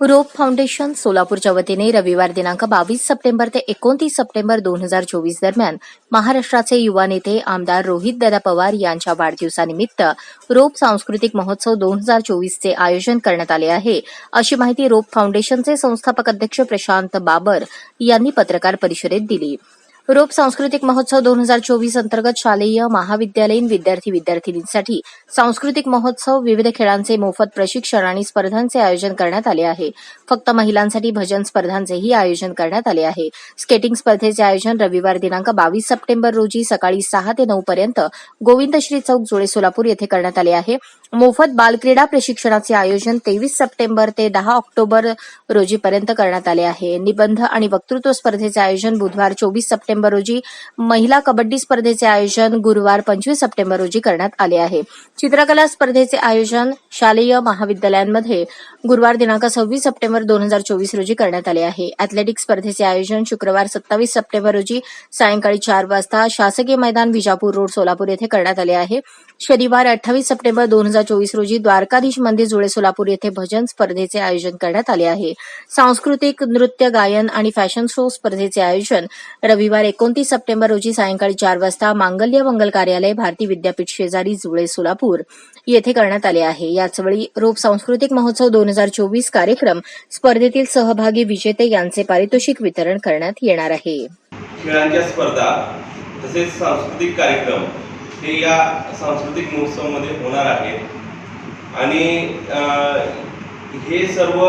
रोप foundation सोलापूरच्या वतीने रविवार दिनांक बावीस सप्टेंबर ते एकोणतीस सप्टेंबर दोन हजार चोवीस दरम्यान महाराष्ट्राचे युवा नेते आमदार रोहित दादा पवार यांच्या वाढदिवसानिमित्त रोप सांस्कृतिक महोत्सव दोन हजार चोवीसचे आयोजन करण्यात आले आहे. अशी माहिती रोप फाउंडेशनचे संस्थापक अध्यक्ष प्रशांत बाबर यांनी पत्रकार परिषदेत दिली. रोप सांस्कृतिक महोत्सव दोन हजार चोवीस अंतर्गत शालेय महाविद्यालयीन विद्यार्थी विद्यार्थिनींसाठी सांस्कृतिक महोत्सव विविध खेळांचे मोफत प्रशिक्षण आणि स्पर्धांचे आयोजन करण्यात आले आहे. फक्त महिलांसाठी भजन स्पर्धांचेही आयोजन करण्यात आले आहे. स्केटिंग स्पर्धेचे आयोजन रविवार दिनांक बावीस सप्टेंबर रोजी सकाळी सहा ते नऊ पर्यंत गोविंदश्री चौक जुळे सोलापूर येथे करण्यात आले आहे. मोफत बालक्रीडा प्रशिक्षणाचे आयोजन तेवीस सप्टेंबर ते दहा ऑक्टोबर रोजीपर्यंत करण्यात आले आहे. निबंध आणि वक्तृत्व स्पर्धेचे आयोजन बुधवार चोवीस सप्टेंबर सप्टेंबर रोजी महिला कबड्डी स्पर्धेचे आयोजन गुरुवार पंचवीस सप्टेंबर रोजी करण्यात आले आहे. चित्रकला स्पर्धेचे आयोजन शालेय महाविद्यालयांमध्ये गुरुवार दिनांक सव्वीस सप्टेंबर दोन हजार चोवीस रोजी करण्यात आले आहे. अॅथलेटिक्स स्पर्धेचे आयोजन शुक्रवार सत्तावीस सप्टेंबर रोजी सायंकाळी चार वाजता शासकीय मैदान विजापूर रोड सोलापूर येथे करण्यात आले आहे. शनिवार अठ्ठावीस सप्टेंबर दोन हजार चोवीस रोजी द्वारकाधीश मंदिर जुळे सोलापूर येथे भजन स्पर्धेचे आयोजन करण्यात आले आहे. सांस्कृतिक नृत्य गायन आणि फॅशन शो स्पर्धेचे आयोजन रविवार एकोणतीस सप्टेंबर रोजी सायंकाळी चार वाजता मांगल्य मंगल कार्यालय भारती विद्यापीठ शेजारी जुळे सोलापूर येथे करण्यात आले आहे. याचवेळी रोप सांस्कृतिक महोत्सव दोन हजार चोवीस कार्यक्रम स्पर्धेतील सहभागी विजेते यांचे पारितोषिक वितरण करण्यात येणार आहे. खेळांच्या स्पर्धा तसेच सांस्कृतिक कार्यक्रम हे या सांस्कृतिक महोत्सवामध्ये होणार आहे. आणि हे सर्व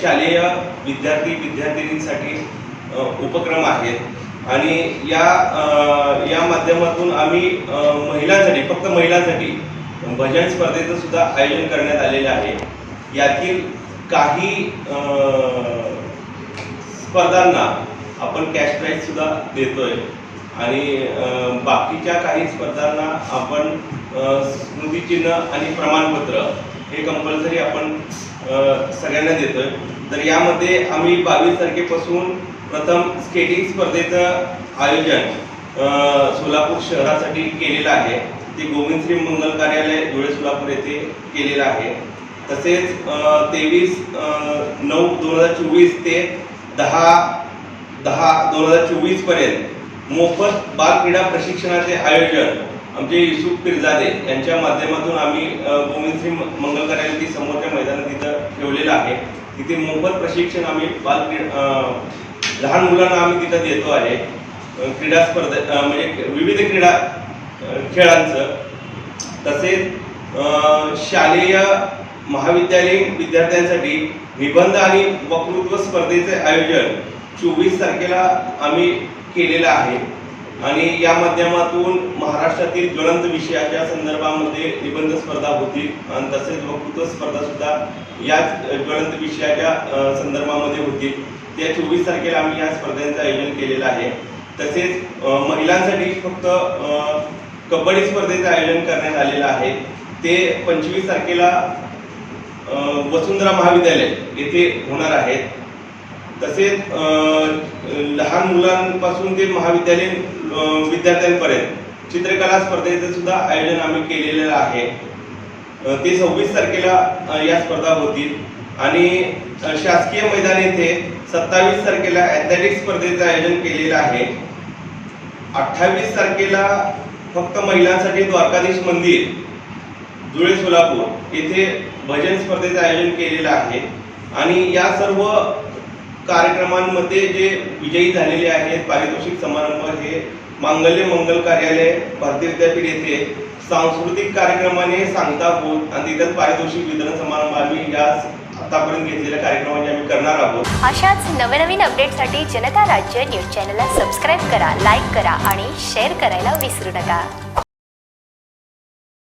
शालेय विद्यार्थी विद्यार्थिनींसाठी उपक्रम आहेत. आणि या या माध्यमातून आम्ही महिलांसाठी फक्त महिलांसाठी भजन स्पर्धेचं सुद्धा आयोजन करण्यात आलेलं आहे. यातील काही स्पर्धांना आपण कॅश प्राईज सुद्धा देतोय. आणि बाकीच्या काही स्पर्धांना आपण स्मृतिचिन्ह आणि प्रमाणपत्र हे कंपल्सरी आपण सगळ्यांना देतोय. तर यामध्ये आम्ही बावीस तारखेपासून प्रथम स्केटिंग स्पर्धेचं आयोजन सोलापूर शहरासाठी केलेलं आहे. ते गोविंद श्री मंगल कार्यालय धुळे सोलापूर येथे केलेलं आहे. तसेच तेवीस नऊ दोन हजार चोवीस ते दहा दहा दोन हजार चोवीसपर्यंत मोफत बालक्रीडा प्रशिक्षणाचे आयोजन आमचे युसुफ पिरजादे यांच्या माध्यमातून आम्ही गोविंद सिंग मंगल कार्यालय ती समोरच्या मैदानात तिथं ठेवलेलं आहे. तिथे मोफत प्रशिक्षण आम्ही बालक्रीडा लहान मुलांना आम्ही तिथं देतो आहे. क्रीडा स्पर्धा म्हणजे विविध क्रीडा खेळांचं. तसेच शालेय महाविद्यालयीन विद्यार्थ्यांसाठी निबंध आणि वक्तृत्व स्पर्धेचे आयोजन चोवीस तारखेला आम्ही केलेलं आहे. आणि या माध्यमातून महाराष्ट्रातील ज्वलंत विषयाच्या संदर्भामध्ये निबंध स्पर्धा होतील आणि तसेच वक्तृत्व स्पर्धासुद्धा याच ज्वलंत विषयाच्या संदर्भामध्ये होतील त्या चोवीस तारखेला आम्ही या स्पर्धांचं आयोजन केलेलं आहे. तसेच महिलांसाठी फक्त कबड्डी स्पर्धेचं आयोजन करण्यात आलेलं आहे. ते पंचवीस तारखेला वसुंधरा महाविद्यालय येथे होणार आहेत तसेच लहान मुलांपासून ते महाविद्यालयीन विद्यार्थ्यांपर्यंत चित्रकला स्पर्धेचं सुद्धा आयोजन आम्ही केलेलं आहे. ते सव्वीस तारखेला या स्पर्धा होतील. आणि शासकीय मैदान येथे सत्तावीस तारखेला ॲथलेटिक्स स्पर्धेचं आयोजन केलेलं आहे. अठ्ठावीस तारखेला फक्त महिलांसाठी द्वारकाधीश मंदिर जुळे सोलापूर येथे भजन स्पर्धेचं आयोजन केलेलं आहे. आणि या सर्व कार्यक्रमांमध्ये जे विजयी झालेले आहेत पारितोषिक समारंभ हे मांगल्य मंगल कार्यालय भारतीय विद्यापीठ येथे सांस्कृतिक कार्यक्रमाने सांगता होत आणि तिथं पारितोषिक वितरण समारंभ आम्ही या आतापर्यंत घेतलेल्या कार्यक्रमांचे आम्ही करणार आहोत. अशाच नवनवीन अपडेटसाठी जनता राज्य न्यूज चॅनलला सबस्क्राईब करा लाईक करा आणि शेअर करायला विसरू नका.